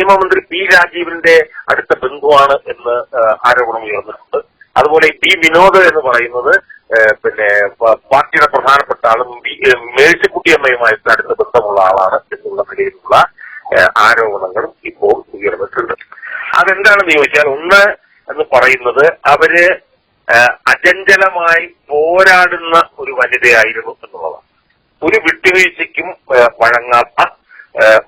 നിയമമന്ത്രി പി രാജീവിന്റെ അടുത്ത ബന്ധുവാണ് എന്ന് ആരോപണം ഉയർന്നിട്ടുണ്ട്. അതുപോലെ പി വിനോദ് എന്ന് പറയുന്നത് പിന്നെ പാർട്ടിയുടെ പ്രധാനപ്പെട്ട ആളും മേഴ്സിക്കുട്ടി അമ്മയുമായിട്ട് അടുത്ത ബന്ധമുള്ള ആളാണ് എന്നുള്ള നിലയിലുള്ള ആരോപണങ്ങളും ഇപ്പോൾ ഉയർന്നിട്ടുണ്ട്. അതെന്താണെന്ന് ചോദിച്ചാൽ ഒന്ന് എന്ന് പറയുന്നത് അവർ അചഞ്ചലമായി പോരാടുന്ന ഒരു വനിതയായിരുന്നു എന്നുള്ളതാണ്. ഒരു വിട്ടുവീഴ്ചയ്ക്കും വഴങ്ങാത്ത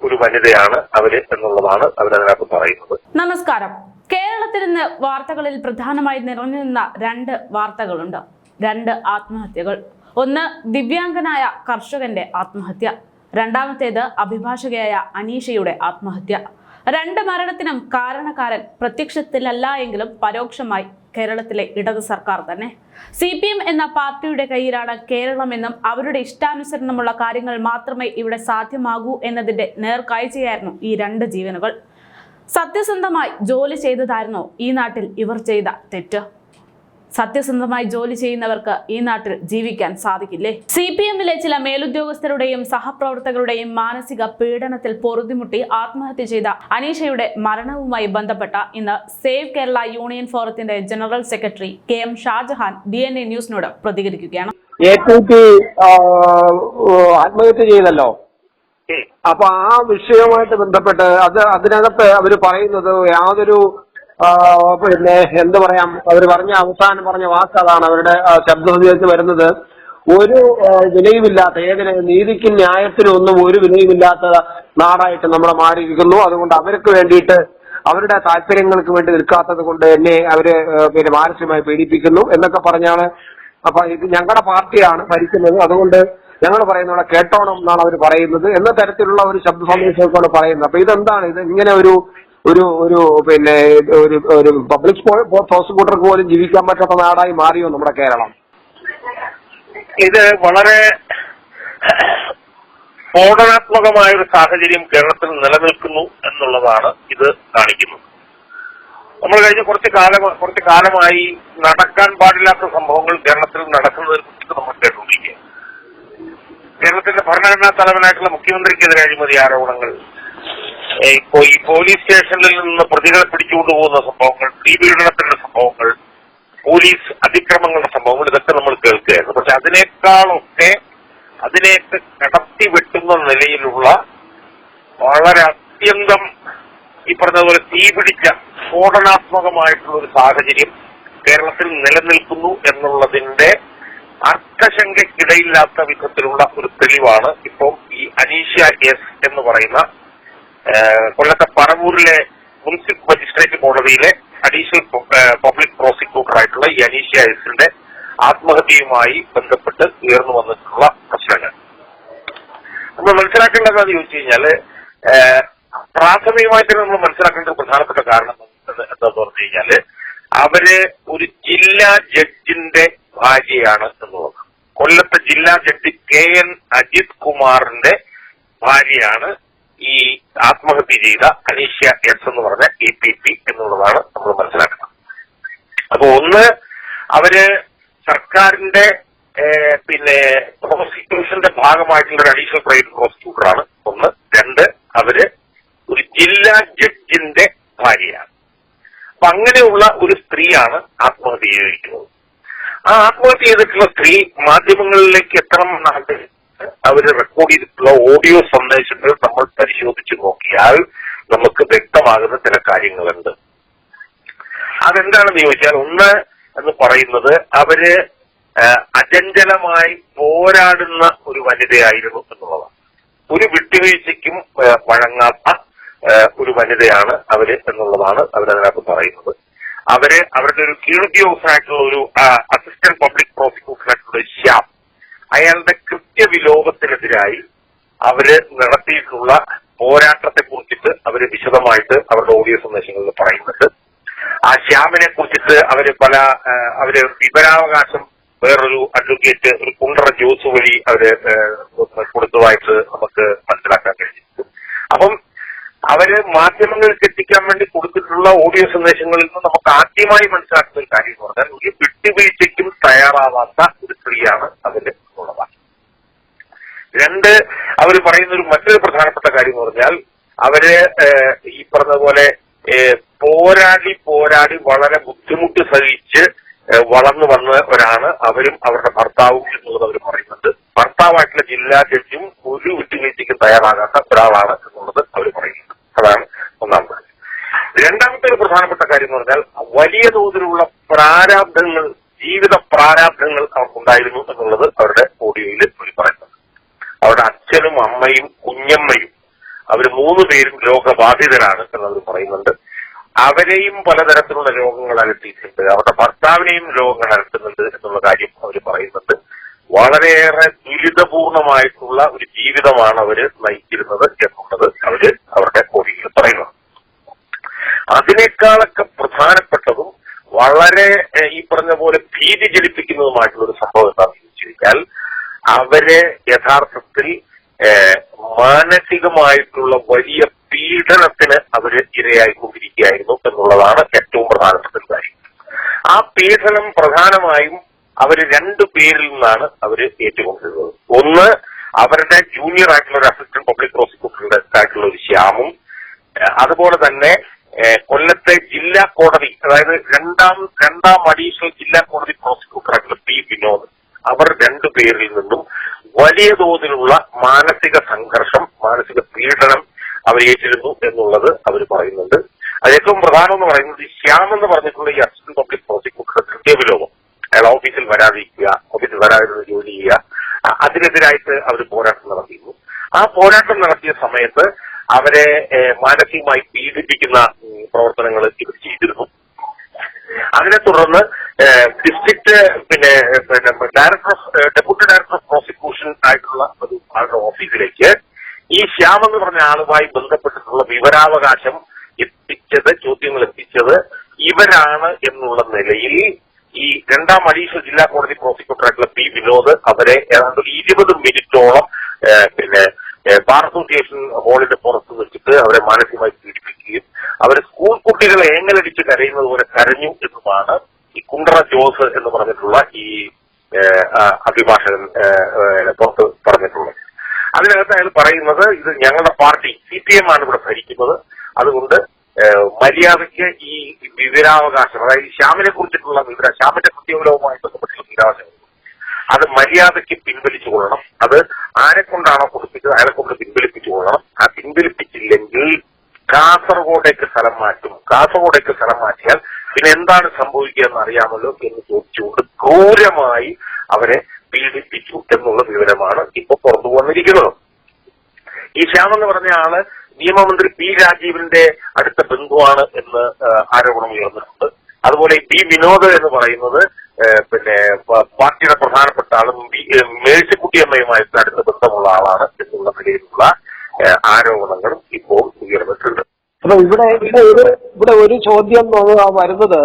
ഒരു വനിതയാണ് അവർ എന്നുള്ളതാണ് അവരതിനകത്ത് പറയുന്നത്. നമസ്കാരം. കേരളത്തിൽ നിന്ന് വാർത്തകളിൽ പ്രധാനമായി നിറഞ്ഞു നിന്ന രണ്ട് വാർത്തകളുണ്ട്. രണ്ട് ആത്മഹത്യകൾ. ഒന്ന് ദിവ്യാംഗനായ കർഷകന്റെ ആത്മഹത്യ. രണ്ടാമത്തേത് അഭിഭാഷകയായ അനീഷയുടെ ആത്മഹത്യ. രണ്ട് മരണത്തിനും കാരണക്കാരൻ പ്രത്യക്ഷത്തിലല്ല എങ്കിലും പരോക്ഷമായി കേരളത്തിലെ ഇടത് സർക്കാർ തന്നെ. സി പി എം എന്ന പാർട്ടിയുടെ കയ്യിലാണ് കേരളമെന്നും അവരുടെ ഇഷ്ടാനുസരണമുള്ള കാര്യങ്ങൾ മാത്രമേ ഇവിടെ സാധ്യമാകൂ എന്നതിന്റെ നേർക്കാഴ്ചയായിരുന്നു ഈ രണ്ട് ജീവനുകൾ. സത്യസന്ധമായി ജോലി ചെയ്തതായിരുന്നു ഈ നാട്ടിൽ ഇവർ ചെയ്ത തെറ്റ്. സത്യസന്ധമായി ജോലി ചെയ്യുന്നവർക്ക് ഈ നാട്ടിൽ ജീവിക്കാൻ സാധിക്കില്ലേ? സി പി എമ്മിലെ ചില മേലുദ്യോഗസ്ഥരുടെയും സഹപ്രവർത്തകരുടെയും മാനസിക പീഡനത്തിൽ പൊറുതിമുട്ടി ആത്മഹത്യ ചെയ്ത അനീഷയുടെ മരണവുമായി ബന്ധപ്പെട്ട ഇന്ന് സേവ് കേരള യൂണിയൻ ഫോറത്തിന്റെ general secretary K M Shajahan D N A ന്യൂസിനോട് പ്രതികരിക്കുകയാണ്. ആത്മഹത്യ ചെയ്തല്ലോ. അപ്പൊ ആ വിഷയവുമായിട്ട് ബന്ധപ്പെട്ട് അത് അതിനകത്ത് അവർ പറയുന്നത് യാതൊരു പിന്നെ എന്ത് പറയാം? അവർ പറഞ്ഞ അവസാനം പറഞ്ഞ വാക്ക് അതാണ് അവരുടെ ആ, വരുന്നത്. ഒരു വിലയുമില്ലാത്ത ഏതിന് നീതിക്കും ന്യായത്തിനും ഒന്നും ഒരു വിലയുമില്ലാത്ത നാടായിട്ട് നമ്മളെ മാറിയിരിക്കുന്നു. അതുകൊണ്ട് അവർക്ക് വേണ്ടിയിട്ട് അവരുടെ താല്പര്യങ്ങൾക്ക് വേണ്ടി നിൽക്കാത്തത് കൊണ്ട് എന്നെ അവർ പിന്നെ മാനസികമായി പീഡിപ്പിക്കുന്നു എന്നൊക്കെ പറഞ്ഞാണ്. അപ്പൊ ഇത് ഞങ്ങളുടെ പാർട്ടിയാണ് ഭരിക്കുന്നത്. അതുകൊണ്ട് ഞങ്ങൾ പറയുന്നവിടെ കേട്ടോണം എന്നാണ് അവർ പറയുന്നത്. എന്ന തരത്തിലുള്ള ഒരു ശബ്ദ സന്ദേശമൊക്കെയാണ് പറയുന്നത്. അപ്പൊ ഇതെന്താണ്? ഇത് ഇങ്ങനെ ഒരു ഒരു ഒരു പിന്നെ ഒരു ഒരു പബ്ലിക് പ്രോസിക്യൂട്ടർക്ക് പോലും ജീവിക്കാൻ പറ്റാത്ത നാടായി മാറിയോ നമ്മുടെ കേരളം? ഇത് വളരെ സ്ഫോടനാത്മകമായ ഒരു സാഹചര്യം കേരളത്തിൽ നിലനിൽക്കുന്നു എന്നുള്ളതാണ് ഇത് കാണിക്കുന്നത്. നമ്മൾ കഴിഞ്ഞ കുറച്ച് കാലം കുറച്ച് കാലമായി നടക്കാൻ പാടില്ലാത്ത സംഭവങ്ങൾ കേരളത്തിൽ നടക്കുന്നതിനെ കുറിച്ച് നമ്മൾ കേട്ടുകൊണ്ടിരിക്കുക കേരളത്തിന്റെ ഭരണഘടനാ തലവനായിട്ടുള്ള മുഖ്യമന്ത്രിക്കെതിരെ അഴിമതി ആരോപണങ്ങൾ ഇപ്പോ ഈ പോലീസ് സ്റ്റേഷനിൽ നിന്ന് പ്രതികളെ പിടിച്ചുകൊണ്ടു പോകുന്ന സംഭവങ്ങൾ തീപീഡനത്തിന്റെ സംഭവങ്ങൾ പോലീസ് അതിക്രമങ്ങളുടെ സംഭവങ്ങൾ ഇതൊക്കെ നമ്മൾ കേൾക്കുകയായിരുന്നു. പക്ഷെ അതിനേക്കാളൊക്കെ അതിനെയൊക്കെ കടത്തി വെട്ടുന്ന നിലയിലുള്ള വളരെ അത്യന്തം ഈ പറഞ്ഞതുപോലെ തീപിടിച്ച സ്ഫോടനാത്മകമായിട്ടുള്ള ഒരു സാഹചര്യം കേരളത്തിൽ നിലനിൽക്കുന്നു എന്നുള്ളതിന്റെ അർത്ഥശങ്കയ്ക്കിടയില്ലാത്ത വിധത്തിലുള്ള ഒരു തെളിവാണ് ഇപ്പോൾ ഈ അനീഷ എസ് എന്ന് പറയുന്ന കൊല്ലത്തെ പറവൂരിലെ മുനിസിപ്പൽ മജിസ്ട്രേറ്റ് കോടതിയിലെ അഡീഷണൽ പബ്ലിക് ഈ അനീഷ്യ എസിന്റെ ആത്മഹത്യയുമായി ബന്ധപ്പെട്ട് ഉയർന്നു വന്നിട്ടുള്ള പ്രശ്നങ്ങൾ. നമ്മൾ മനസ്സിലാക്കേണ്ടതെന്ന് ചോദിച്ചു കഴിഞ്ഞാൽ പ്രാഥമികമായി പ്രാഥമികമായിട്ട് നമ്മൾ മനസ്സിലാക്കേണ്ട പ്രധാനപ്പെട്ട കാരണം എന്ത് എന്താന്ന് പറഞ്ഞു കഴിഞ്ഞാൽ അവർ ഒരു ജില്ലാ ജഡ്ജിന്റെ ഭാര്യയാണ് എന്ന് പറഞ്ഞു. കൊല്ലത്തെ ജില്ലാ ജഡ്ജി കെ എൻ അജിത് കുമാറിന്റെ ഭാര്യയാണ് ഈ ആത്മഹത്യ ചെയ്ത അനീഷ്യ എസ് എന്ന് പറഞ്ഞ എ പി പി എന്നുള്ളതാണ് നമ്മൾ മനസ്സിലാക്കുന്നത്. അപ്പൊ ഒന്ന് അവർ സർക്കാരിന്റെ പിന്നെ പ്രോസിക്യൂഷന്റെ ഭാഗമായിട്ടുള്ള ഒരു അഡീഷണൽ പ്രൈവറ്റ് പ്രോസിക്യൂട്ടറാണ്. ഒന്ന്. രണ്ട് അവർ ഒരു ജില്ലാ ജഡ്ജിന്റെ ഭാര്യയാണ്. അപ്പൊ അങ്ങനെയുള്ള ഒരു സ്ത്രീയാണ് ആത്മഹത്യ ചെയ്തിരിക്കുന്നത്. ആ ആത്മഹത്യ ചെയ്തിട്ടുള്ള സ്ത്രീ മാധ്യമങ്ങളിലേക്ക് എത്തണമെന്നാണ് അവർ റെക്കോർഡ് ചെയ്തിട്ടുള്ള ഓഡിയോ സന്ദേശങ്ങൾ നമ്മൾ പരിശോധിച്ചു നോക്കിയാൽ നമുക്ക് വ്യക്തമാകുന്ന ചില കാര്യങ്ങളുണ്ട്. അതെന്താണെന്ന് ചോദിച്ചാൽ ഒന്ന് എന്ന് പറയുന്നത് അവർ അചഞ്ചലമായി പോരാടുന്ന ഒരു വനിതയായിരുന്നു എന്നുള്ളതാണ്. ഒരു വിട്ടുവീഴ്ചയ്ക്കും വഴങ്ങാത്ത ഒരു വനിതയാണ് അവർ എന്നുള്ളതാണ് അവരതിനകത്ത് പറയുന്നത്. അവർ അവരുടെ ഒരു കീഴുദ്യോഗസ്ഥനായിട്ടുള്ള ഒരു അസിസ്റ്റന്റ് പബ്ലിക് പ്രോസിക്യൂട്ടറായിട്ടുള്ള ശ്യാം അയാളുടെ കൃത്യവിലോപത്തിനെതിരായി അവർ നടത്തിയിട്ടുള്ള പോരാട്ടത്തെ കുറിച്ചിട്ട് അവർ വിശദമായിട്ട് അവരുടെ ഓഡിയോ സന്ദേശങ്ങളിൽ പറയുന്നുണ്ട്. ആ ശ്യാമിനെ കുറിച്ചിട്ട് അവർ പല അവർ വിവരാവകാശം വേറൊരു അഡ്വക്കേറ്റ് ഒരു കുണ്ടറ ജോസ് വഴി അവർ കൊടുത്തതായിട്ട് നമുക്ക് മനസ്സിലാക്കാൻ കഴിഞ്ഞിട്ടുണ്ട് അപ്പം അവർ മാധ്യമങ്ങൾക്ക് എത്തിക്കാൻ വേണ്ടി കൊടുത്തിട്ടുള്ള ഓഡിയോ സന്ദേശങ്ങളിൽ നിന്ന് നമുക്ക് ആദ്യമായി മനസ്സിലാക്കുന്ന ഒരു കാര്യം എന്ന് പറഞ്ഞാൽ ഒരു വിട്ടുവീഴ്ചയ്ക്കും തയ്യാറാവാത്ത ഒരു സ്ത്രീയാണ് അവർ രണ്ട് അവർ പറയുന്ന ഒരു മറ്റൊരു പ്രധാനപ്പെട്ട കാര്യം എന്ന് പറഞ്ഞാൽ അവർ ഈ പറഞ്ഞതുപോലെ പോരാടി പോരാടി വളരെ ബുദ്ധിമുട്ട് സഹിച്ച് വളർന്നു വന്നവരാണ് അവരും അവരുടെ ഭർത്താവും എന്നുള്ളത് അവർ പറയുന്നുണ്ട്. ഭർത്താവായിട്ടുള്ള ജില്ലാ ജഡ്ജും ഒരു വിട്ടുവീഴ്ചയ്ക്കും തയ്യാറാകാത്ത ഒരാളാണ് എന്നുള്ളത് അവർ പറയുന്നുണ്ട്. അതാണ് ഒന്നാമത് രണ്ടാമത്തെ ഒരു പ്രധാനപ്പെട്ട കാര്യം എന്ന് പറഞ്ഞാൽ വലിയ തോതിലുള്ള പ്രാരാബ്ധങ്ങൾ ജീവിത പ്രാരാബ്ധങ്ങൾ അവർക്കുണ്ടായിരുന്നു എന്നുള്ളത് അവരുടെ ഓഡിയോയിൽ അവർ പറയുന്നുണ്ട് അവരുടെ അച്ഛനും അമ്മയും കുഞ്ഞമ്മയും അവർ മൂന്ന് പേരും രോഗബാധിതരാണ് എന്നവർ പറയുന്നുണ്ട്. അവരെയും പലതരത്തിലുള്ള രോഗങ്ങൾ അലട്ടിയിട്ടുണ്ട്. അവരുടെ ഭർത്താവിനെയും രോഗങ്ങൾ അലട്ടുന്നുണ്ട് എന്നുള്ള കാര്യം അവർ പറയുന്നുണ്ട്. വളരെയേറെ ദുരിതപൂർണമായിട്ടുള്ള ഒരു ജീവിതമാണ് അവർ നയിച്ചിരുന്നത് എന്നുള്ളത് അവർ അവരുടെ കോടിയിൽ പറയുന്നത് അതിനേക്കാളൊക്കെ പ്രധാനപ്പെട്ടതും വളരെ ഈ പറഞ്ഞ പോലെ ഭീതി ജലിപ്പിക്കുന്നതുമായിട്ടുള്ള ഒരു സംഭവം എന്താണെന്ന് ചോദിച്ചു കഴിഞ്ഞാൽ അവർ യഥാർത്ഥത്തിൽ മാനസികമായിട്ടുള്ള വലിയ പീഡനത്തിന് അവർ ഇരയായിക്കൊണ്ടിരിക്കുകയായിരുന്നു എന്നുള്ളതാണ് ഏറ്റവും പ്രധാനപ്പെട്ട കാര്യം. ആ പീഡനം പ്രധാനമായും അവർ രണ്ടു പേരിൽ നിന്നാണ് അവർ ഏറ്റുകൊണ്ടിരുന്നത്. ഒന്ന് അവരുടെ ജൂനിയർ ആയിട്ടുള്ള ഒരു അസിസ്റ്റന്റ് പബ്ലിക് പ്രോസിക്യൂട്ടറുടെ ആയിട്ടുള്ള ഒരു ശ്യാമും അതുപോലെ തന്നെ കൊല്ലത്തെ ജില്ലാ കോടതി അതായത് രണ്ടാം രണ്ടാം അഡീഷണൽ ജില്ലാ കോടതി പ്രോസിക്യൂട്ടർ ആയിട്ടുള്ള പി വിനോദ് അവർ രണ്ടു പേരിൽ നിന്നും വലിയ തോതിലുള്ള മാനസിക സംഘർഷം മാനസിക പീഡനം അവർ ഏറ്റിരുന്നു എന്നുള്ളത് അവർ പറയുന്നുണ്ട്. അത് ഏറ്റവും പ്രധാനം എന്ന് പറയുന്നത് ശ്യാം എന്ന് പറഞ്ഞിട്ടുള്ള ഈ അസിസ്റ്റന്റ് പബ്ലിക് പ്രോസിക്യൂട്ടർ കൃത്യവിലോപം. അയാൾ ഓഫീസിൽ വരാതിരിക്കുക ഓഫീസിൽ വരാതിരുന്ന് ജോലി ചെയ്യുക അതിനെതിരായിട്ട് അവർ പോരാട്ടം നടത്തിയിരുന്നു. ആ പോരാട്ടം നടത്തിയ സമയത്ത് അവരെ മാനസികമായി പീഡിപ്പിക്കുന്ന പ്രവർത്തനങ്ങൾ ഇവർ ചെയ്തിരുന്നു. അതിനെ തുടർന്ന് ഡിസ്ട്രിക്ട് പിന്നെ പിന്നെ director of deputy director of prosecution ആയിട്ടുള്ള ഒരു ആളുടെ ഓഫീസിലേക്ക് ഈ ശ്യാം എന്ന് പറഞ്ഞ ആളുമായി ബന്ധപ്പെട്ടിട്ടുള്ള വിവരാവകാശം എത്തിച്ചത് ചോദ്യങ്ങൾ എത്തിച്ചത് ഇവരാണ് എന്നുള്ള നിലയിൽ ഈ രണ്ടാം അഡീഷണൽ ജില്ലാ കോടതി പ്രോസിക്യൂട്ടർ ആയിട്ടുള്ള പി വിനോദ് അവരെ ഏതാണ്ട് ഒരു ഇരുപത് മിനിറ്റോളം പിന്നെ ബാർ അസോസിയേഷൻ ഹാളിന്റെ പുറത്ത് വെച്ചിട്ട് അവരെ മാനസികമായി പീഡിപ്പിക്കുകയും അവർ സ്കൂൾ കുട്ടികളെ ഏങ്ങലടിച്ച് കരയുന്നത് പോലെ കരഞ്ഞു എന്നുമാണ് ഈ കുണ്ടറ ജോസ് എന്ന് പറഞ്ഞിട്ടുള്ള ഈ അഭിഭാഷകൻ പുറത്ത് പറഞ്ഞിട്ടുള്ളത്. അതിനകത്ത് അയാൾ പറയുന്നത് ഇത് ഞങ്ങളുടെ പാർട്ടി സി പി എം ആണ് ഇവിടെ ഭരിക്കുന്നത്. അതുകൊണ്ട് മര്യാദയ്ക്ക് ഈ വിവരാവകാശം അതായത് ശ്യാമിനെ കുറിച്ചിട്ടുള്ള വിവര ശ്യാമിന്റെ കൃത്യവിലവുമായി ബന്ധപ്പെട്ടുള്ള വിവരാവകാശം അത് മര്യാദയ്ക്ക് പിൻവലിച്ചു കൊള്ളണം. അത് ആരെ കൊണ്ടാണോ കൊടുപ്പിച്ചത് അയാളെ കൊണ്ട് പിൻവലിപ്പിച്ചു കൊള്ളണം. ആ പിൻവലിപ്പിച്ചില്ലെങ്കിൽ കാസർഗോഡേക്ക് സ്ഥലം മാറ്റും. കാസർഗോഡേക്ക് സ്ഥലം മാറ്റിയാൽ പിന്നെ എന്താണ് സംഭവിക്കുക എന്ന് അറിയാമല്ലോ എന്ന് ചോദിച്ചുകൊണ്ട് ക്രൂരമായി അവരെ പീഡിപ്പിച്ചു എന്നുള്ള വിവരമാണ് ഇപ്പൊ പുറത്തു വന്നിരിക്കുന്നത്. ഈ ശ്യാം എന്ന് പറഞ്ഞ ആൾ നിയമമന്ത്രി പി രാജീവിന്റെ അടുത്ത ബന്ധുവാണ് എന്ന് ആരോപണം ഉയർന്നിട്ടുണ്ട്. അതുപോലെ പി വിനോദ് എന്ന് പറയുന്നത് പിന്നെ പാർട്ടിയുടെ പ്രധാനപ്പെട്ട ആളും മേഴ്സിക്കുട്ടി അമ്മയുമായി അടുത്ത ബന്ധമുള്ള ആളാണ് എന്നുള്ള നിലയിലുള്ള ആരോപണങ്ങളും ഇപ്പോൾ ഉയർന്നിട്ടുണ്ട്. അപ്പൊ ഇവിടെ ഇവിടെ ഒരു ചോദ്യം വരുന്നത്.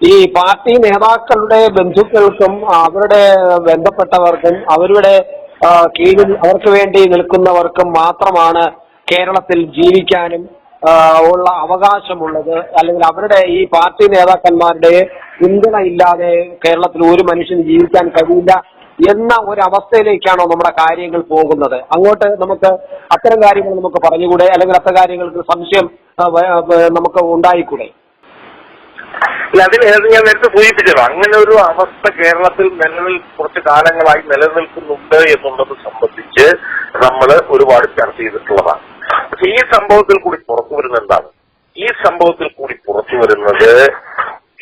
ഈ പാർട്ടി നേതാക്കളുടെ ബന്ധുക്കൾക്കും അവരുടെ ബന്ധപ്പെട്ടവർക്കും അവരുടെ കീഴിൽ അവർക്ക് വേണ്ടി നിൽക്കുന്നവർക്കും മാത്രമാണ് കേരളത്തിൽ ജീവിക്കാനും ഉള്ള അവകാശമുള്ളത്. അല്ലെങ്കിൽ അവരുടെ ഈ പാർട്ടി നേതാക്കന്മാരുടെ പിന്തുണ ഇല്ലാതെ കേരളത്തിൽ ഒരു മനുഷ്യന് ജീവിക്കാൻ കഴിയില്ല എന്ന ഒരു അവസ്ഥയിലേക്കാണോ നമ്മുടെ കാര്യങ്ങൾ പോകുന്നത്. അങ്ങോട്ട് നമുക്ക് അത്തരം കാര്യങ്ങൾ നമുക്ക് പറഞ്ഞുകൂടെ? അല്ലെങ്കിൽ അത്തരം കാര്യങ്ങൾക്ക് സംശയം നമുക്ക് ഉണ്ടായിക്കൂടെ? അതിൽ ഞാൻ നേരത്തെ സൂചിപ്പിച്ചത്. അങ്ങനെ ഒരു അവസ്ഥ കേരളത്തിൽ നിലനിൽ കുറച്ച് കാലങ്ങളായി നിലനിൽക്കുന്നുണ്ട് എന്നുള്ളത് സംബന്ധിച്ച് നമ്മൾ ഒരുപാട് ചർച്ച ചെയ്തിട്ടുള്ളതാണ്. പക്ഷെ ഈ സംഭവത്തിൽ കൂടി പുറത്തു വരുന്ന എന്താണ്? ഈ സംഭവത്തിൽ കൂടി പുറത്തു വരുന്നത്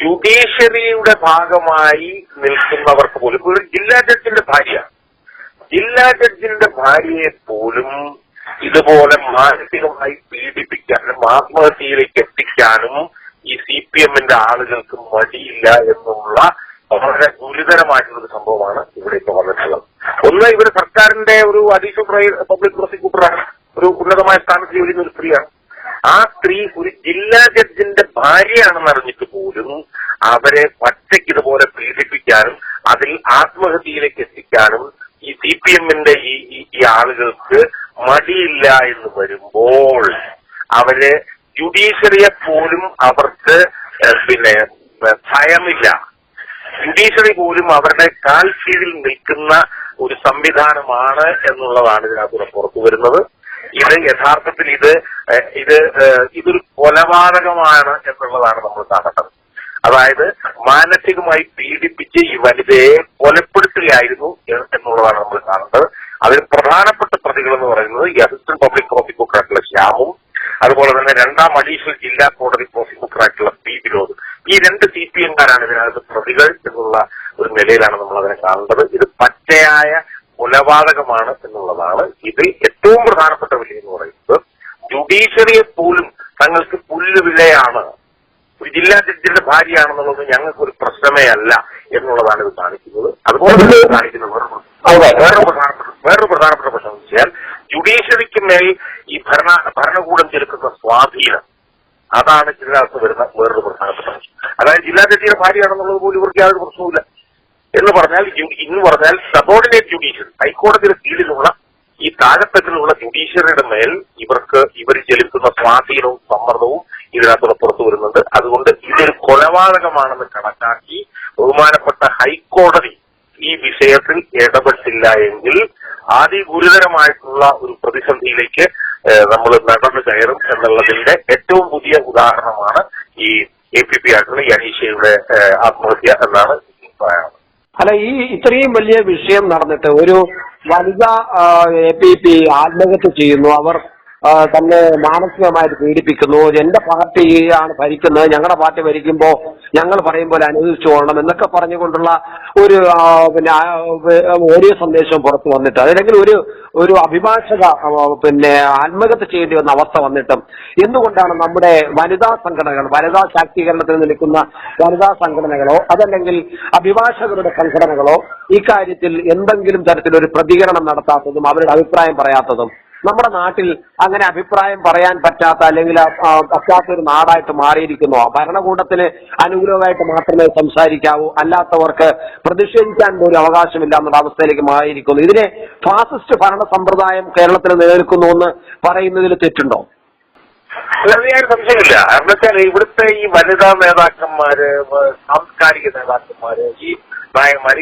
ജുഡീഷ്യറിയുടെ ഭാഗമായി നിൽക്കുന്നവർക്ക് പോലും ഒരു ജില്ലാ ജഡ്ജിന്റെ ഭാര്യ ജില്ലാ ജഡ്ജിന്റെ ഭാര്യയെ പോലും ഇതുപോലെ മാനസികമായി പീഡിപ്പിക്കാനും ആത്മഹത്യയിലേക്ക് എത്തിക്കാനും ഈ സി പി എമ്മിന്റെ ആളുകൾക്ക് മടിയില്ല എന്നുള്ള വളരെ ഗുരുതരമായിട്ടുള്ള ഒരു സംഭവമാണ് ഇവിടെ ഇപ്പൊ വന്നിട്ടുള്ളത്. ഒന്ന് ഇവർ സർക്കാരിന്റെ ഒരു അഡീഷണൽ പബ്ലിക് പ്രോസിക്യൂട്ടറാണ്. ഒരു ഉന്നതമായ സ്ഥാനത്ത് ജോലി ഒരു സ്ത്രീയാണ്. ആ സ്ത്രീ ഒരു ജില്ലാ ജഡ്ജിന്റെ ഭാര്യയാണെന്ന് അറിഞ്ഞിട്ട് പോലും അവരെ പച്ചയ്ക്ക് ഇതുപോലെ പീഡിപ്പിക്കാനും അതിൽ ആത്മഹത്യയിലേക്ക് എത്തിക്കാനും ഈ സി പി എമ്മിന്റെ ഈ ആളുകൾക്ക് മടിയില്ല എന്ന് വരുമ്പോൾ അവർ ജുഡീഷ്യറിയെ പോലും അവർക്ക് പിന്നെ ഭയമില്ല. ജുഡീഷ്യറി പോലും അവരുടെ കാൽ കീഴിൽ നിൽക്കുന്ന ഒരു സംവിധാനമാണ് എന്നുള്ളതാണ് ഇതിനകത്തൂടെ പുറത്തു വരുന്നത്. ഇത് യഥാർത്ഥത്തിൽ ഇത് ഇത് ഇതൊരു കൊലപാതകമാണ് എന്നുള്ളതാണ് നമ്മൾ കാണേണ്ടത്. അതായത് മാനസികമായി പീഡിപ്പിച്ച് ഈ വനിതയെ കൊലപ്പെടുത്തുകയായിരുന്നു എന്നുള്ളതാണ് നമ്മൾ കാണേണ്ടത്. അതിൽ പ്രധാനപ്പെട്ട പ്രതികൾ എന്ന് പറയുന്നത് ഈ അസിസ്റ്റന്റ് പബ്ലിക് പ്രോസിക്യൂട്ടറായിട്ടുള്ള ശ്യാമും അതുപോലെ തന്നെ രണ്ടാം അഡീഷണൽ ജില്ലാ കോടതി പ്രോസിക്യൂട്ടറായിട്ടുള്ള പി വിനോദ്. ഈ രണ്ട് സി പി എംകാരാണ് ഇതിനകത്ത് പ്രതികൾ എന്നുള്ള ഒരു നിലയിലാണ് നമ്മൾ അതിനെ കാണേണ്ടത്. ഇത് പച്ചയായ കൊലപാതകമാണ് എന്നുള്ളതാണ്. ഇത് ഏറ്റവും പ്രധാനപ്പെട്ട വിഷയം എന്ന് പറയുന്നത് ജുഡീഷ്യറിയെ പോലും തങ്ങൾക്ക് ഒരു ജില്ലാ ജഡ്ജിയുടെ ഭാര്യയാണെന്നുള്ളത് ഞങ്ങൾക്ക് ഒരു പ്രശ്നമേ അല്ല എന്നുള്ളതാണ് ഇത് കാണിക്കുന്നത്. അതുപോലെ കാണിക്കുന്ന വേറെ. വേറൊരു പ്രധാനപ്പെട്ട വേറൊരു പ്രധാനപ്പെട്ട പ്രശ്നം എന്ന് വെച്ചാൽ ജുഡീഷ്യറിക്ക് മേൽ ഈ ഭരണ ഭരണകൂടം ചെലുത്തുന്ന സ്വാധീനം. അതാണ് ജില്ലാകത്ത് വരുന്ന വേറൊരു പ്രധാനപ്പെട്ട പ്രശ്നം. അതായത് ജില്ലാ ജഡ്ജിയുടെ ഭാര്യയാണെന്നുള്ളത് പോലും ഇവർക്ക് യാതൊരു പ്രശ്നവുമില്ല. എന്ന് പറഞ്ഞാൽ ഇന്ന് പറഞ്ഞാൽ സബോർഡിനേറ്റ് ജുഡീഷ്യറി ഹൈക്കോടതിയുടെ കീഴിലുള്ള ഈ താഴെത്തട്ടിലുള്ള ജുഡീഷ്യറിയുടെ മേൽ ഇവർക്ക് ഇവർ ചെലുത്തുന്ന സ്വാധീനവും സമ്മർദ്ദവും ഇതിനകത്തുള്ള പുറത്തു വരുന്നുണ്ട്. അതുകൊണ്ട് ഇതൊരു കൊലപാതകമാണെന്ന് കണക്കാക്കി ബഹുമാനപ്പെട്ട ഹൈക്കോടതി വിഷയത്തിൽ ഇടപെട്ടില്ല എങ്കിൽ അതിഗുരുതരമായിട്ടുള്ള ഒരു പ്രതിസന്ധിയിലേക്ക് നമ്മൾ നടന്നു കയറും എന്നുള്ളതിന്റെ ഏറ്റവും പുതിയ ഉദാഹരണമാണ് ഈ എ പി പി ആയിട്ടുള്ള യനീഷയുടെ ആത്മഹത്യ എന്നാണ് പറയാനുള്ളത്. അല്ല ഈ ഇത്രയും വലിയ വിഷയം നടന്നിട്ട് ഒരു വനിത എ പി പി ആത്മഹത്യ ചെയ്യുന്നു. അവർ തന്നെ മാനസികമായിട്ട് പീഡിപ്പിക്കുന്നു. എന്റെ പാർട്ടിയാണ് ഭരിക്കുന്നത്. ഞങ്ങളുടെ പാർട്ടി ഭരിക്കുമ്പോൾ ഞങ്ങൾ പറയും പോലെ അനുവദിച്ചു കൊള്ളണം എന്നൊക്കെ പറഞ്ഞുകൊണ്ടുള്ള ഒരു പിന്നെ ഓരോ സന്ദേശവും സന്ദേശം പുറത്തു വന്നിട്ട് അതല്ലെങ്കിൽ ഒരു ഒരു അഭിഭാഷക പിന്നെ ആത്മഹത്യ ചെയ്യേണ്ടി വന്ന അവസ്ഥ വന്നിട്ടും എന്തുകൊണ്ടാണ് നമ്മുടെ വനിതാ സംഘടനകൾ വനിതാ ശാക്തീകരണത്തിൽ നിൽക്കുന്ന വനിതാ സംഘടനകളോ അതല്ലെങ്കിൽ അഭിഭാഷകരുടെ സംഘടനകളോ ഇക്കാര്യത്തിൽ എന്തെങ്കിലും തരത്തിലൊരു പ്രതികരണം നടത്താത്തതും അവരുടെ അഭിപ്രായം പറയാത്തതും നമ്മുടെ നാട്ടിൽ അങ്ങനെ അഭിപ്രായം പറയാൻ പറ്റാത്ത അല്ലെങ്കിൽ ആ, ആ, പറ്റാത്ത ഒരു നാടായിട്ട് മാറിയിരിക്കുന്നു. ഭരണകൂടത്തിന് അനുകൂലമായിട്ട് മാത്രമേ സംസാരിക്കാവൂ. അല്ലാത്തവർക്ക് പ്രതിഷേധിക്കാൻ പോലും അവകാശമില്ല എന്നുള്ള അവസ്ഥയിലേക്ക് മാറിയിരിക്കുന്നു. ഇതിനെ ഫാസിസ്റ്റ് ഭരണ സമ്പ്രദായം കേരളത്തിൽ നിലനിൽക്കുന്നു എന്ന് പറയുന്നതിൽ തെറ്റുണ്ടോ? അല്ലാതെ സംശയമില്ല കാരണം വെച്ചാൽ ഇവിടുത്തെ ഈ വനിതാ നേതാക്കന്മാര് സാംസ്കാരിക നേതാക്കന്മാര് ഈ നായകന്മാര്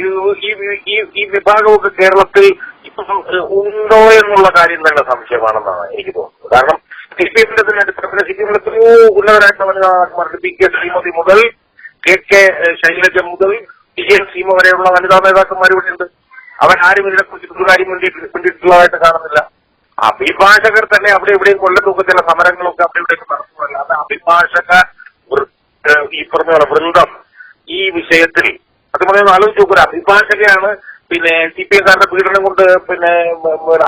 ഈ- ഈ വിഭാഗമൊക്കെ കേരളത്തിൽ ഉണ്ടോ എന്നുള്ള കാര്യം തന്നെ സംശയമാണെന്നാണ് എനിക്ക് തോന്നുന്നത്. കാരണം സി പി എമ്മിന്റെ തന്നെ അടിസ്ഥാനത്തിൽ സി പി എമ്മിൽ എത്രയോ ഉന്നതരായിട്ടുള്ള പി കെ ശ്രീമതി മുതൽ കെ കെ ശൈലജ മുതൽ പി എൻ സീമ വരെയുള്ള വനിതാ നേതാക്കന്മാർ ഇവിടെ ഉണ്ട് ആരും ഇതിനെക്കുറിച്ച് ഒരു കാര്യം വേണ്ടിയിട്ട് വേണ്ടിയിട്ടുള്ളതായിട്ട് കാണുന്നില്ല. അഭിഭാഷകർ തന്നെ അവിടെ ഇവിടെയും കൊല്ലത്തൊക്കെ ചില സമരങ്ങളൊക്കെ അവിടെ ഇവിടെയൊക്കെ നടത്തുന്നില്ല അത് അഭിഭാഷക ഈ പറഞ്ഞ വൃന്ദം ഈ വിഷയത്തിൽ അത് പറയുന്നത് ആലോചിച്ച് ഒരു അഭിഭാഷകയാണ് പിന്നെ സി പി എംകാരുടെ പീഡനം കൊണ്ട് പിന്നെ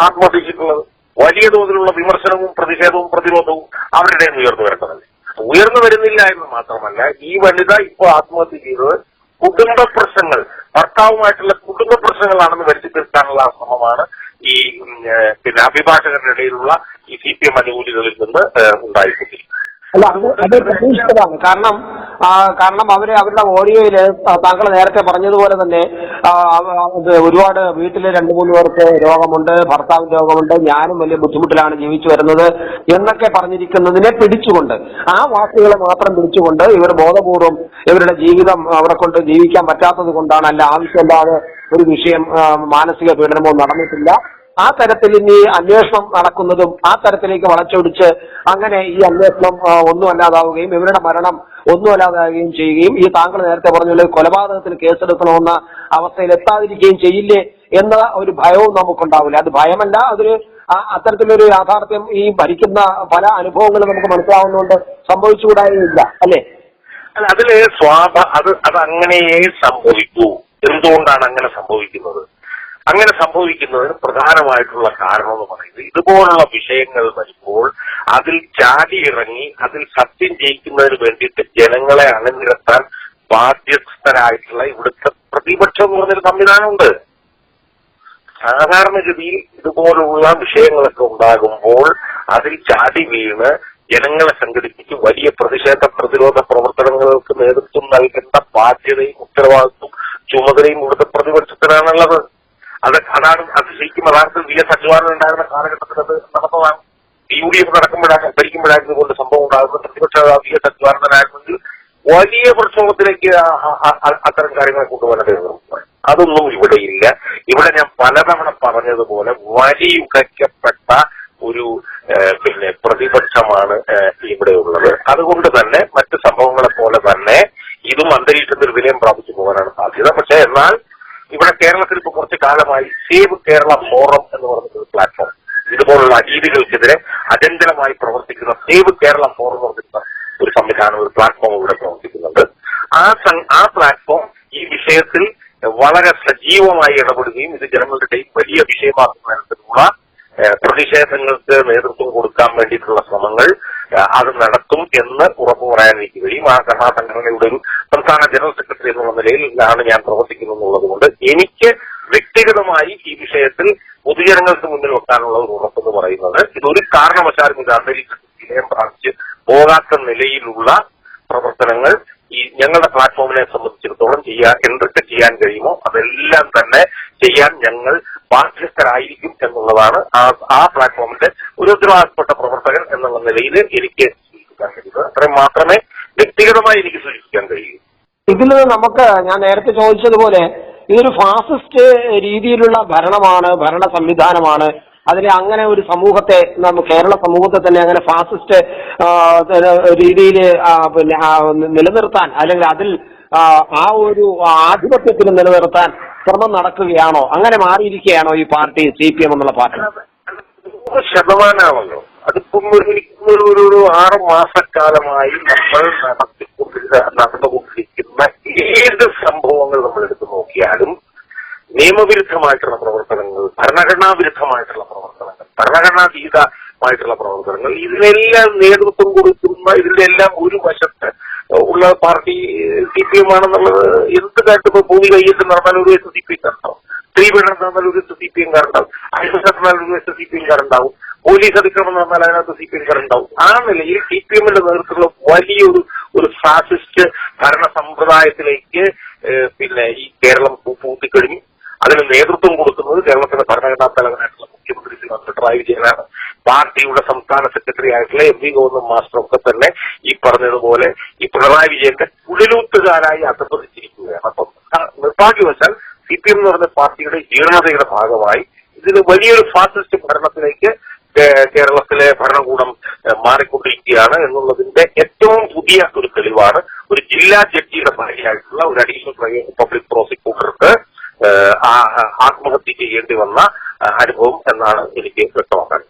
ആത്മഹത്യിച്ചിട്ടുള്ളത് വലിയ തോതിലുള്ള വിമർശനവും പ്രതിഷേധവും പ്രതിരോധവും അവരുടെ ഉയർന്നു വരേണ്ടതല്ലേ ഉയർന്നു വരുന്നില്ല എന്ന് മാത്രമല്ല ഈ വനിത ഇപ്പോൾ ആത്മഹത്യ ചെയ്തത് കുടുംബ പ്രശ്നങ്ങൾ ഭർത്താവുമായിട്ടുള്ള കുടുംബ പ്രശ്നങ്ങളാണെന്ന് വരുത്തി തീർക്കാനുള്ള ശ്രമമാണ് ഈ പിന്നെ അഭിഭാഷകരുടെ ഇടയിലുള്ള ഈ സി പി എം അനുകൂലികളിൽ നിന്ന് പ്രതീക്ഷിച്ചതാണ്. കാരണം കാരണം അവർ അവരുടെ ഓഡിയോയിൽ താങ്കൾ നേരത്തെ പറഞ്ഞതുപോലെ തന്നെ ഒരുപാട് വീട്ടിൽ രണ്ടു മൂന്ന് പേർക്ക് രോഗമുണ്ട് ഭർത്താവിന് രോഗമുണ്ട് ഞാനും വലിയ ബുദ്ധിമുട്ടിലാണ് ജീവിച്ചു വരുന്നത് എന്നൊക്കെ പറഞ്ഞിരിക്കുന്നതിനെ പിടിച്ചുകൊണ്ട് ആ വാക്കുകളെ മാത്രം പിടിച്ചുകൊണ്ട് ഇവർ ബോധപൂർവം ഇവരുടെ ജീവിതം അവരെ കൊണ്ട് ജീവിക്കാൻ പറ്റാത്തത് കൊണ്ടാണ് അല്ല ആവശ്യമില്ലാതെ ഒരു വിഷയം മാനസിക പീഡനമോ നടന്നിട്ടില്ല. ആ തരത്തിൽ ഇനി അന്വേഷണം നടക്കുന്നതും ആ തരത്തിലേക്ക് വളച്ചൊടിച്ച് അങ്ങനെ ഈ അന്വേഷണം ഒന്നും അല്ലാതാവുകയും ഇവരുടെ മരണം ഒന്നും അല്ലാതാവുകയും ചെയ്യുകയും ഈ താങ്കൾ നേരത്തെ പറഞ്ഞ കൊലപാതകത്തിന് കേസെടുക്കണമെന്ന അവസ്ഥയിൽ എത്താതിരിക്കുകയും ചെയ്യില്ലേ എന്ന ഒരു ഭയവും നമുക്കുണ്ടാവില്ല. അത് ഭയമല്ല അതൊരു അത്തരത്തിലൊരു യാഥാർത്ഥ്യം ഈ ഭരിക്കുന്ന പല അനുഭവങ്ങളും നമുക്ക് മനസ്സിലാവുന്നതുകൊണ്ട് സംഭവിച്ചുകൂടായില്ല അല്ലേ? അല്ല അതിൽ സ്വാഭ അത് അത് അങ്ങനെയേ സംഭവിക്കൂ. എന്തുകൊണ്ടാണ് അങ്ങനെ സംഭവിക്കുന്നത്? അങ്ങനെ സംഭവിക്കുന്നതിന് പ്രധാനമായിട്ടുള്ള കാരണം എന്ന് പറയുന്നത് ഇതുപോലുള്ള വിഷയങ്ങൾ വരുമ്പോൾ അതിൽ ചാടി ഇറങ്ങി അതിൽ സത്യം ജയിക്കുന്നതിന് വേണ്ടിയിട്ട് ജനങ്ങളെ അണിനിരത്താൻ ബാധ്യസ്ഥരായിട്ടുള്ള ഇവിടുത്തെ പ്രതിപക്ഷം എന്ന് പറഞ്ഞൊരു സംവിധാനമുണ്ട്. സാധാരണഗതിയിൽ ഇതുപോലുള്ള വിഷയങ്ങളൊക്കെ ഉണ്ടാകുമ്പോൾ അതിൽ ചാടി വീണ് ജനങ്ങളെ സംഘടിപ്പിച്ച് വലിയ പ്രതിഷേധ പ്രതിരോധ പ്രവർത്തനങ്ങൾക്ക് നേതൃത്വം നൽകേണ്ട ബാധ്യതയും ഉത്തരവാദിത്വം ചുമതലയും ഇവിടുത്തെ പ്രതിപക്ഷത്തിനാണുള്ളത്. അത് അതാണ് അത് ശരിക്കും യഥാർത്ഥത്തിൽ വി എസ് അച്യുതാനന്ദൻ ഉണ്ടായിരുന്ന കാലഘട്ടത്തിൽ അത് നടന്നതാണ്. യു ഡി എഫ് നടക്കുമ്പോഴാണ് ഭരിക്കുമ്പോഴായിരുന്നു കൊണ്ട് സംഭവം ഉണ്ടാകുന്നത്. പ്രതിപക്ഷ വി എസ് അച്യുതാനന്ദനായിരുന്നെങ്കിൽ വലിയ പ്രക്ഷോഭത്തിലേക്ക് അത്തരം കാര്യങ്ങളെ കൊണ്ടുവരേണ്ടത് അതൊന്നും ഇവിടെ ഇല്ല. ഇവിടെ ഞാൻ പലതവണ പറഞ്ഞതുപോലെ വലിയുകയ്ക്കപ്പെട്ട ഒരു പിന്നെ പ്രതിപക്ഷമാണ് ഇവിടെ ഉള്ളത്. അതുകൊണ്ട് തന്നെ മറ്റ് സംഭവങ്ങളെ പോലെ തന്നെ ഇതും അന്തരീക്ഷത്തിൽ വിലയം പ്രാപിച്ചു പോകാനാണ് സാധ്യത. പക്ഷേ എന്നാൽ ഇവിടെ കേരളത്തിൽ ഇപ്പൊ കുറച്ച് കാലമായി സേവ് കേരള ഫോറം എന്ന് പറഞ്ഞൊരു പ്ലാറ്റ്ഫോം ഇതുപോലുള്ള അനീതികൾക്കെതിരെ അചഞ്ചലമായി പ്രവർത്തിക്കുന്ന സേവ് കേരള ഫോറം എന്ന് പറഞ്ഞിട്ടുള്ള ഒരു സംവിധാനം ഒരു പ്ലാറ്റ്ഫോം ഇവിടെ പ്രവർത്തിക്കുന്നുണ്ട്. ആ ആ പ്ലാറ്റ്ഫോം ഈ വിഷയത്തിൽ വളരെ സജീവമായി ഇടപെടുകയും ഇത് ജനങ്ങളുടെ വലിയ വിഷയമാക്കുന്നതിനുള്ള തരത്തിലുള്ള പ്രതിഷേധങ്ങൾക്ക് നേതൃത്വം കൊടുക്കാൻ വേണ്ടിയിട്ടുള്ള ശ്രമങ്ങൾ അത് നടത്തും എന്ന് ഉറപ്പു പറയാനിരിക്കുകയും ആ കർണാ സംഘടനയുടെ ഒരു സംസ്ഥാന ജനറൽ സെക്രട്ടറി എന്നുള്ള നിലയിലാണ് ഞാൻ പ്രവർത്തിക്കുന്നത് കൊണ്ട് എനിക്ക് വ്യക്തിഗതമായി ഈ വിഷയത്തിൽ പൊതുജനങ്ങൾക്ക് മുന്നിൽ വെക്കാനുള്ള ഒരു ഉറപ്പെന്ന് പറയുന്നത് ഇതൊരു കാരണവശാലും ഇത് അന്തരീക്ഷത്തിൽ വിലയം പ്രാപിച്ച് പോകാത്ത നിലയിലുള്ള പ്രവർത്തനങ്ങൾ ഈ ഞങ്ങളുടെ പ്ലാറ്റ്ഫോമിനെ സംബന്ധിച്ചിടത്തോളം ചെയ്യാൻ എന്തൊക്കെ ചെയ്യാൻ കഴിയുമോ? അതെല്ലാം തന്നെ ചെയ്യാൻ ഞങ്ങൾ ബാധ്യസ്ഥരായിരിക്കും എന്നുള്ളതാണ് ആ പ്ലാറ്റ്ഫോമിന്റെ ഒരു ഉത്തരവാദിത്തപ്പെട്ട പ്രവർത്തകൻ എന്നുള്ള നിലയിൽ എനിക്ക് അത്രയും മാത്രമേ വ്യക്തിഗതമായി എനിക്ക് സൂചിപ്പിക്കാൻ കഴിയൂ. ഇതിൽ നമുക്ക് ഞാൻ നേരത്തെ ചോദിച്ചതുപോലെ ഇതൊരു ഫാസിസ്റ്റ് രീതിയിലുള്ള ഭരണമാണ് ഭരണ സംവിധാനമാണ് അതിനെ അങ്ങനെ ഒരു സമൂഹത്തെ കേരള സമൂഹത്തെ തന്നെ അങ്ങനെ ഫാസിസ്റ്റ് രീതിയിൽ പിന്നെ നിലനിർത്താൻ അല്ലെങ്കിൽ അതിൽ ആ, ഒരു ആധിപത്യത്തിന് നിലനിർത്താൻ ശ്രമം നടക്കുകയാണോ? അങ്ങനെ മാറിയിരിക്കുകയാണോ ഈ പാർട്ടി സി പി എം എന്നുള്ള പാർട്ടി? ശതമാനമാണല്ലോ. അതിപ്പം ഒരു ഒരു ആറ് മാസക്കാലമായി നമ്മൾ നടത്തിക്കൊണ്ടിരുന്ന നടന്നുകൊണ്ടിരിക്കുന്ന ഏത് സംഭവങ്ങൾ നമ്മൾ എടുത്തു നോക്കിയാലും നിയമവിരുദ്ധമായിട്ടുള്ള പ്രവർത്തനങ്ങൾ ഭരണഘടനാ വിരുദ്ധമായിട്ടുള്ള പ്രവർത്തനങ്ങൾ ഭരണഘടനാതീതമായിട്ടുള്ള പ്രവർത്തനങ്ങൾ ഇതിനെല്ലാം നേതൃത്വം കൊടുക്കുന്ന ഇതിന്റെ എല്ലാം ഒരു വശത്ത് ഉള്ള പാർട്ടി സി പി എം ആണെന്നുള്ളത് എന്ത് കാര്യം ഭൂമി കയ്യേറ്റ് നടന്നാൽ ഒരു എസ് സി പി ഉണ്ടാവും സ്ത്രീപീഡനം നടന്നാൽ ഒരു എസ് സി പി എം കാരുണ്ടാവും അഴിമതി നടന്നാൽ ഒരു എസ് സി പി എം കാരുണ്ടാവും പോലീസ് അതിക്രമം നടന്നാൽ അതിനകത്ത് സി പി എം കാരുണ്ടാവും ആ നിലയിൽ സി പി എമ്മിന്റെ നേതൃത്വത്തിലുള്ള വലിയൊരു ഒരു ഫാസിസ്റ്റ് ഭരണ സമ്പ്രദായത്തിലേക്ക് പിന്നെ ഈ കേരളം പൂട്ടിക്കഴിഞ്ഞു. അതിന് നേതൃത്വം കൊടുക്കുന്നത് കേരളത്തിന്റെ ഭരണഘടനാ തലവനായിട്ടുള്ള മുഖ്യമന്ത്രി ശ്രീ പിണറായി വിജയനാണ്. പാർട്ടിയുടെ സംസ്ഥാന സെക്രട്ടറി ആയിട്ടുള്ള എം വി ഗോവിന്ദൻ മാസ്റ്റർ ഒക്കെ തന്നെ ഈ പറഞ്ഞതുപോലെ ഈ പിണറായി വിജയന്റെ കുഴലൂത്തുകാരായി അധപ്പതിച്ചിരിക്കുകയാണ് അപ്പം നിർഭാഗ്യവശാൽ സി പി എം എന്ന് പറഞ്ഞ പാർട്ടിയുടെ ജീർണതയുടെ ഭാഗമായി ഇതിന് വലിയൊരു ഫാസിസ്റ്റ് ഭരണത്തിലേക്ക് കേരളത്തിലെ ഭരണകൂടം മാറിക്കൊണ്ടിരിക്കുകയാണ് എന്നുള്ളതിന്റെ ഏറ്റവും പുതിയ ഒരു തെളിവാണ് ഒരു ജില്ലാ ജഡ്ജിയുടെ ഭാര്യയായിട്ടുള്ള ഒരു അഡീഷണൽ പബ്ലിക് പ്രോസിക്യൂട്ടർക്ക് ആത്മഹത്യ ചെയ്യേണ്ടി വന്ന അനുഭവം എന്നാണ് എനിക്ക് വ്യക്തമാക്കാൻ.